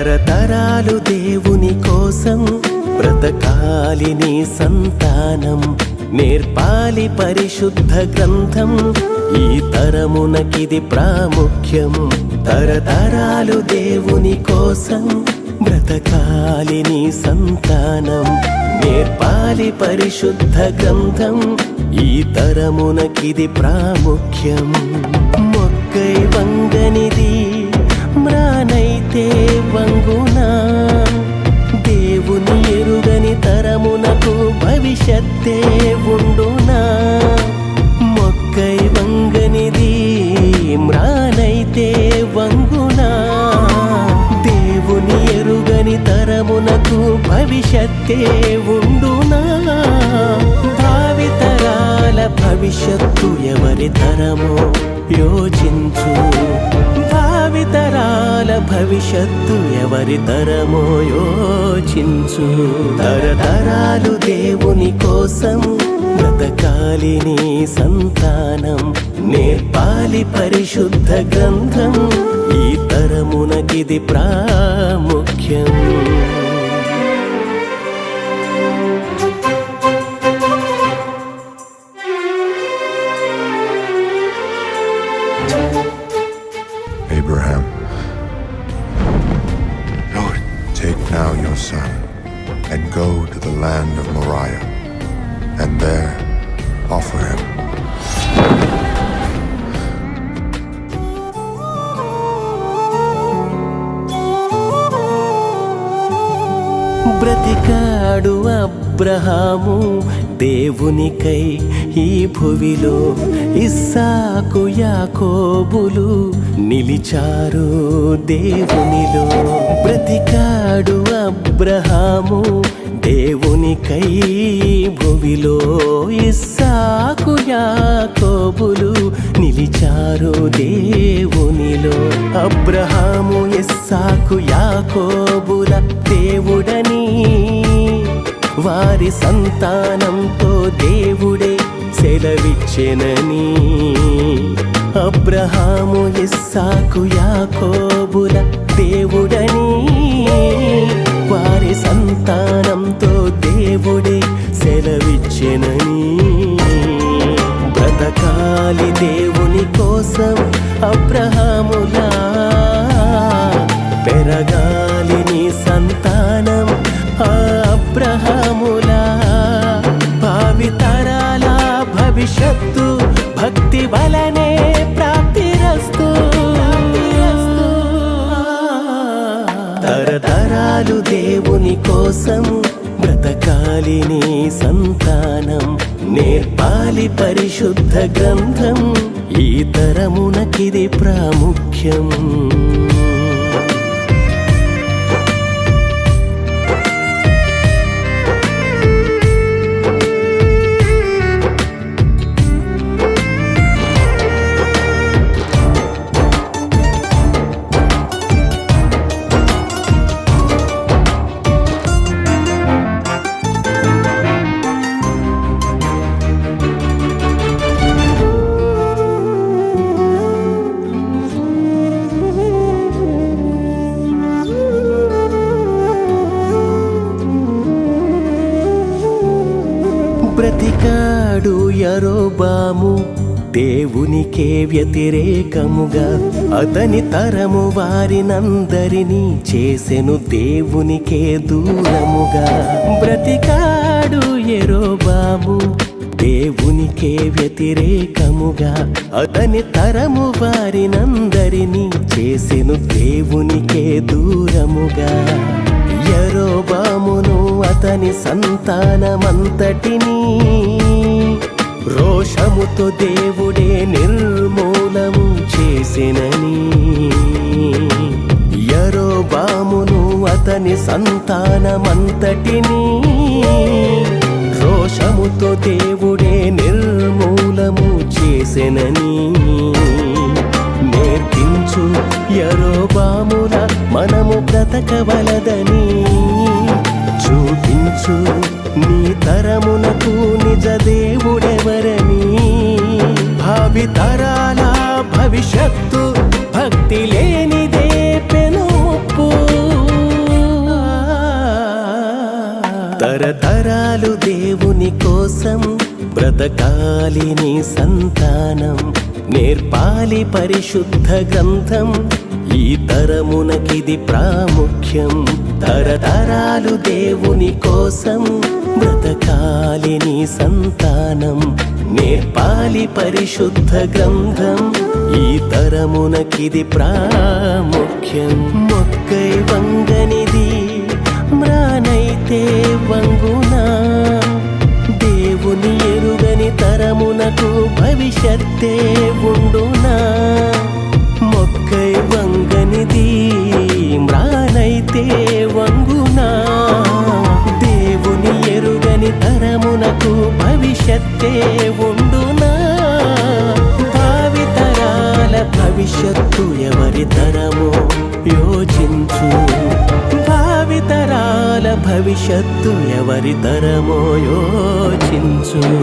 తరతరాలు దేవుని కోసం బ్రతకాలి నీ సంతానం నేర్పాలి పరిశుద్ధ గ్రంథం. ఈ తరమునకిది ప్రాముఖ్యం. తరతరాలు దేవుని కోసం బ్రతకాలి నీ సంతానం నేర్పాలి పరిశుద్ధ గ్రంథం. ఈ తరమునకిది ప్రాముఖ్యం. మొక్కై వంగనిది మ్రానైతే వంగునా దేవుని ఎరుగని తరమునకు భవిష్యత్తే ఉండునా? మొక్కై వంగనిది మ్రానైతే వంగునా? దేవుని ఎరుగని తరమునకు భవిష్యత్తే ఉండునా? భావితరాల భవిష్యత్తు ఎవరి తరమో? యోచించు. భవిష్యత్తు ఎవరి తరమో యోచించు. తరతరాలు దేవుని కోసం బ్రతకాలి నీ సంతానం. నేర్పాలి పరిశుద్ధ గ్రంథం. ఈ తరమునకిది ప్రాముఖ్యం. బ్రతికాడు అబ్రహాము దేవునికై ఈ భువిలో ఇస్సాకు యాకోబులు నిలిచారు దేవునిలో. బ్రతికాడు అబ్రహాము దేవునికై భువిలో ఇస్సాకు యాకోబులు నిలిచారు దేవునిలో. అబ్రహాము ఇస్సాకు యాకోబుల దేవుడని వారి సంతానంతో దేవుడే సెలవిచ్చెనని అబ్రహాము ఇస్సాకు యాకోబుల దేవుడని. వారి సంతానంతో దేవుడే సెలవిచ్చెనని బ్రతకాలి దేవుని కోసం కోసం బ్రతకాలి నీ సంతానం నేర్పాలి పరిశుద్ధ గ్రంథం ఈ తరమునకిది ప్రాముఖ్యం. బ్రతికాడు యరోబాము దేవునికే వ్యతిరేకముగా. అతని తరము వారినందరినీ చేసెను దేవునికే దూరముగా. బ్రతికాడు ఎరోబాము దేవునికే వ్యతిరేకముగా. అతని తరము వారినందరినీ చేసెను దేవునికే దూరముగా. యరోబామును అతని సంతానమంతటినీ రోషముతో దేవుడే నిర్మూలము చేసినని. యరోబామును అతని సంతానమంతటిని రోషముతో దేవుడే నిర్మూలము చేసినని. నేర్పించు యరోబాముల మనము బ్రతకవలదని చూపించు. నీ తరమునకు నిజ దేవుడెవరని భావితరాల భవిష్యత్తు భక్తి లేనిదే పెనుప్పు తరతరాలు దేవుని కోసం బ్రతకాలి నీ సంతానం నేర్పాలి పరిశుద్ధ గ్రంథం. ఈ తరమునకిది ప్రాముఖ్యం తరతరాలు దేవుని కోసం బ్రతకాలి నీ సంతానం నేర్పాలి పరిశుద్ధ గ్రంథం. ఈ తరమునకిది ప్రాముఖ్యం. మొక్కై వంగనిది మ్రానైతే వంగుని. భవిష్యత్తే ఉండునా మొక్కై వంగనిది మ్రానైతే వంగునా? దేవుని ఎరుగని తరమునకు భవిష్యత్తే ఉండునా? భావితరాల భవిష్యత్తు ఎవరి తరమో? యోచించు. భావితరాల భవిష్యత్తు ఎవరి తరమో? యోచించు.